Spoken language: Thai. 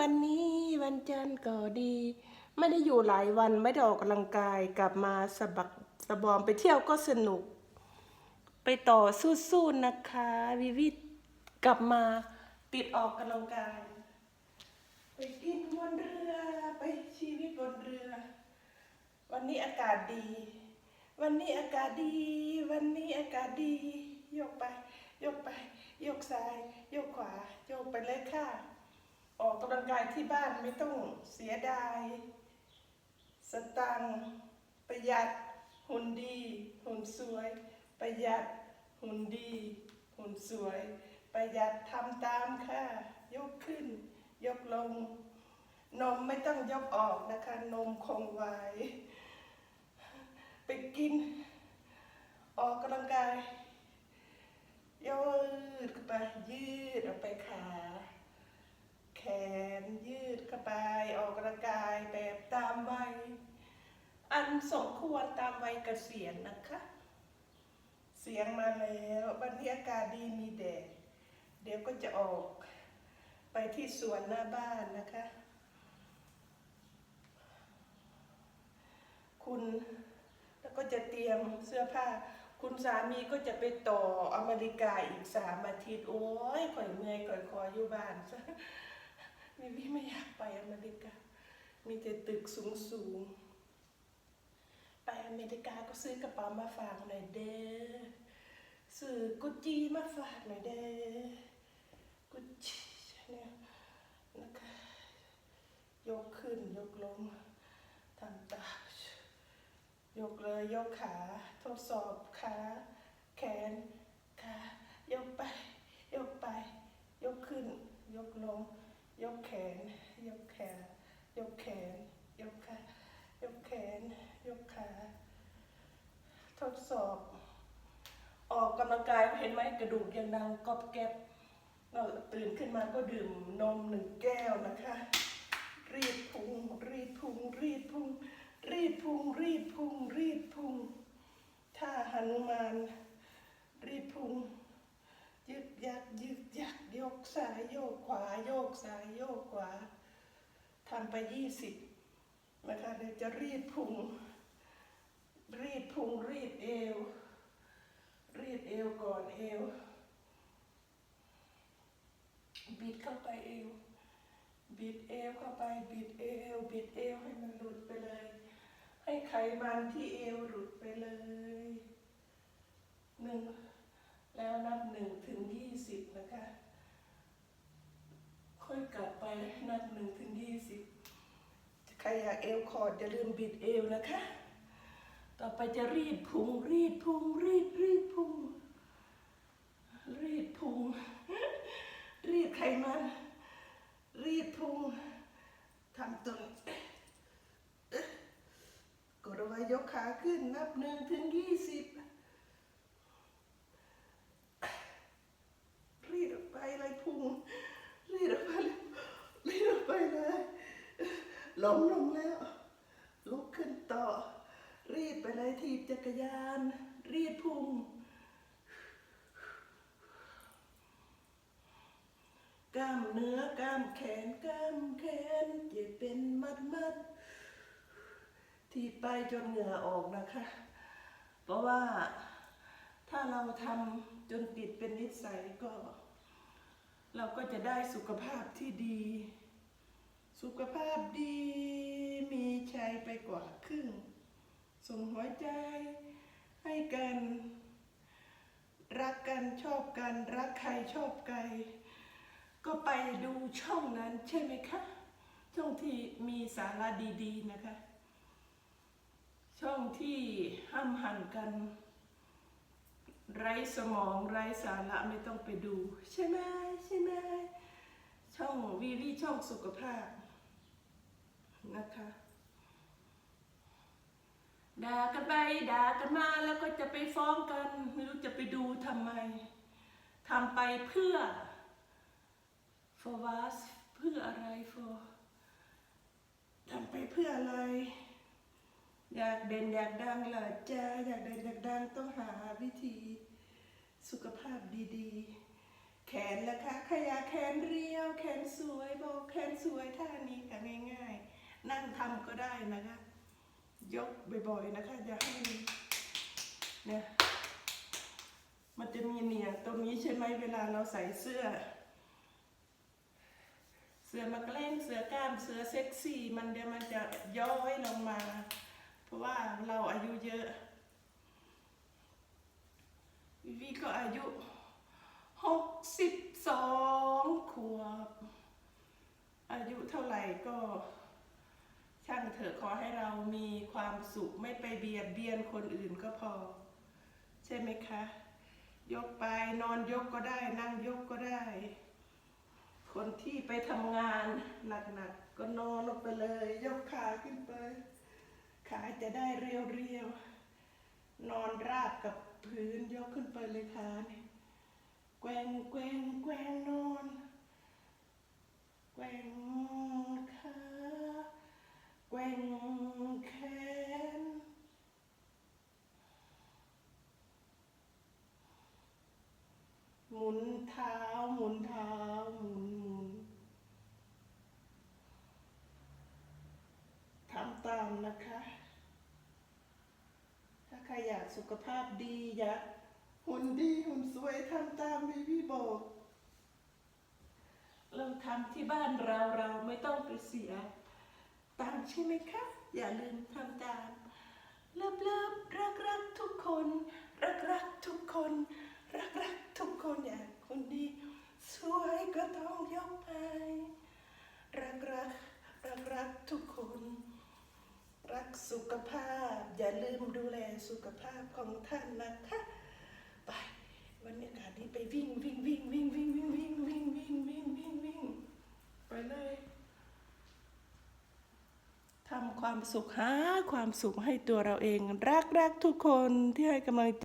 วันนี้วันจันทร์ก็ดี ไม่ได้อยู่หลายวันไม่ได้ออกกำลังกายกลับมาสะบักสะบอมไปเที่ยวก็สนุก ไปต่อสู้ๆนะคะ วิวิทกลับมาติดออกกำลังกาย ไปกินบนเรือไปชีวิตบนเรือ วันนี้อากาศดี วันนี้อากาศดี วันนี้อากาศดียกไป ยกไป ยกซ้าย ยกขวา ยกไปเลยค่ะ ออกกำลังกายที่บ้านไม่ต้องเสียดาย สตังประหยัดหุ่นดี หุ่นสวย ประหยัดหุ่นดี หุ่นสวย ประหยัดทำตามค่ะ ยกขึ้น ยกลง นมไม่ต้องยกออกนะคะ นมคงไว้ ไปกิน ออกกำลังกายยืดเข้าไปยืดออกไปขา แขนยืด เข้าไปออกกำลังกายแบบตามวัยอันสมควรตามวัยเกษียณนะคะ เสียงมาแล้วบรรยากาศดีมีแดดเดี๋ยวก็จะออกไปที่สวนหน้าบ้านนะคะ คุณแล้วก็จะเตรียมเสื้อผ้า คุณสามีก็จะไปต่ออเมริกาอีกสามอาทิตย์ โอ้ยข่อยเมื่อยข่อยคออยู่บ้านซะ มีพี่ไม่อยากไปอเมริกา มีแต่ตึกสูงสูงไปอเมริกาก็ซื้อกระเป๋ามาฝากหน่อยเด้อซื้อกุจีมาฝากหน่อยเด้อกุจจีเนี่ยนะคะยกขึ้นยกลงทำตายกเลยยกขาทดสอบขาแขนขายกไป ยกไป ยกขึ้น ยกลง ยกแขน ยกแขน ยกแขน ยกขายกแขน ยกขา ทดสอบ ออกกำลังกายเห็นไหมกระดูกยังดังกอบแกรบเราตื่นขึ้นมาก็ดื่มนมหนึ่งแก้วนะคะ รีดพุง รีดพุง รีดพุง รีดพุง รีดพุง รีดพุง ถ้าหนุมาน รีดพุง ซ้ายโยกขวาโยกซ้ายโยกขวาทำไปยี่สิบนะคะเดี๋ยวจะรีดพุง รีดพุงรีดเอว รีดเอวก่อนเอว บิดเข้าไปเอว บิดเอวเข้าไปบิดเอว บิดเอวให้มันหลุดไปเลย ให้ไขมันที่เอวหลุดไปเลยหนึ่งแล้วนับหนึ่งถึงยี่สิบนะคะ ค่อยกลับไป นับหนึ่งถึงยี่สิบใครอยากเอวคอร์ดอย่าลืมบิดเอวนะคะ ต่อไปจะรีดพุงรีดพุงรีดรีดพุงรีดพุงรีดไขมันรีดพุงทำตัวกดเอาไว้ยกขาขึ้นนับหนึ่งถึงยี่สิบรีดออกไปเลยพุง รีดออกไปเลยรีดออกไปเลย ลงลงแล้ว ลุกขึ้นต่อ รีดไปเลยทีบจักรยาน รีดพุงกล้ามเนื้อกล้ามแขนกล้ามแขนเจ็บเป็นมัดมัดที่ไปจนเหงื่อออกนะคะ เพราะว่าถ้าเราทำจนติดเป็นนิสัยก็ เราก็จะได้สุขภาพที่ดี ไปกว่าครึ่ง ส่งหัวใจให้กัน รักกันชอบกัน รักใครชอบใครก็ไปดูช่องนั้นใช่ไหมคะช่องที่มีสาระดีๆนะคะ ช่องที่ห้ามหันกัน ไร้สมองไร้สาระไม่ต้องไปดู ใช่ไหมใช่ไหมช่องวีวีช่องสุขภาพนะคะ ด่ากันไปด่ากันมาแล้วก็จะไปฟ้องกัน ไม่รู้จะไปดูทำไมทำไปเพื่อ for what เพื่ออะไร for ทำไปเพื่ออะไร อยากเด่นอยากดังเหรอจ้าอยากเด่นอยากดังต้องหาวิธีสุขภาพดีๆ แขนนะคะขยาแขนเรียว แขนนสวยบอกแขนสวยท่านี้ค่ะง่าย ๆ นั่งทำก็ได้นะคะ ยกบ่อยๆนะคะอย่าให้เนี่ยมันจะมีเหนียงตรงนี้ใช่ไหมเวลาเราใส่เสื้อ เสื้อมาแกล้งเสื้อกล้ามเสื้อเซ็กซี่มันเดี๋ยวมันจะย้อยลงมา เพราะว่าเราอายุเยอะวิวีก็อายุหกสิบสองขวบ อายุเท่าไหร่ก็ ช่างเถอะขอให้เรามีความสุขไม่ไปเบียดเบียนคนอื่นก็พอ ใช่ไหมคะ ยกไปนอนยกก็ได้ นั่งยกก็ได้ คนที่ไปทำงานหนักๆก็นอนลงไปเลย ยกขาขึ้นไป ขาจะได้เรียวๆ นอนราบกับพื้นยกขึ้นไปเลยค่ะนี่แกว่งแกว่งแกว่งนอน แกว่งขาแกว่งแขน หมุนเท้า หมุนเท้า หมุนหมุนทำตามนะคะ ถ้าใคร อยากสุขภาพดีอยากหุ่นดีหุ่นสวยทำตามที่พี่บอก เราทำที่บ้านเราเราไม่ต้องไปเสียตังค์ใช่ไหมคะ อย่าลืมทำตามเลิฟเลิฟรักรักทุกคน รักรักทุกคน รักรักทุกคนอยากคนดี สวยก็ต้องยกไป รักรักรักรักทุกคน รักสุขภาพ อย่าลืมดูแลสุขภาพของท่านนะคะไปบรรยากาศนี้ไปวิ่งวิ่งวิ่งวิ่งวิ่งวิ่งวิ่งวิ่งวิ่งวิ่งวิ่งวิ่งไปเลยทำความสุขหาความสุขให้ตัวเราเอง รักรักทุกคนที่ให้กำลังใจ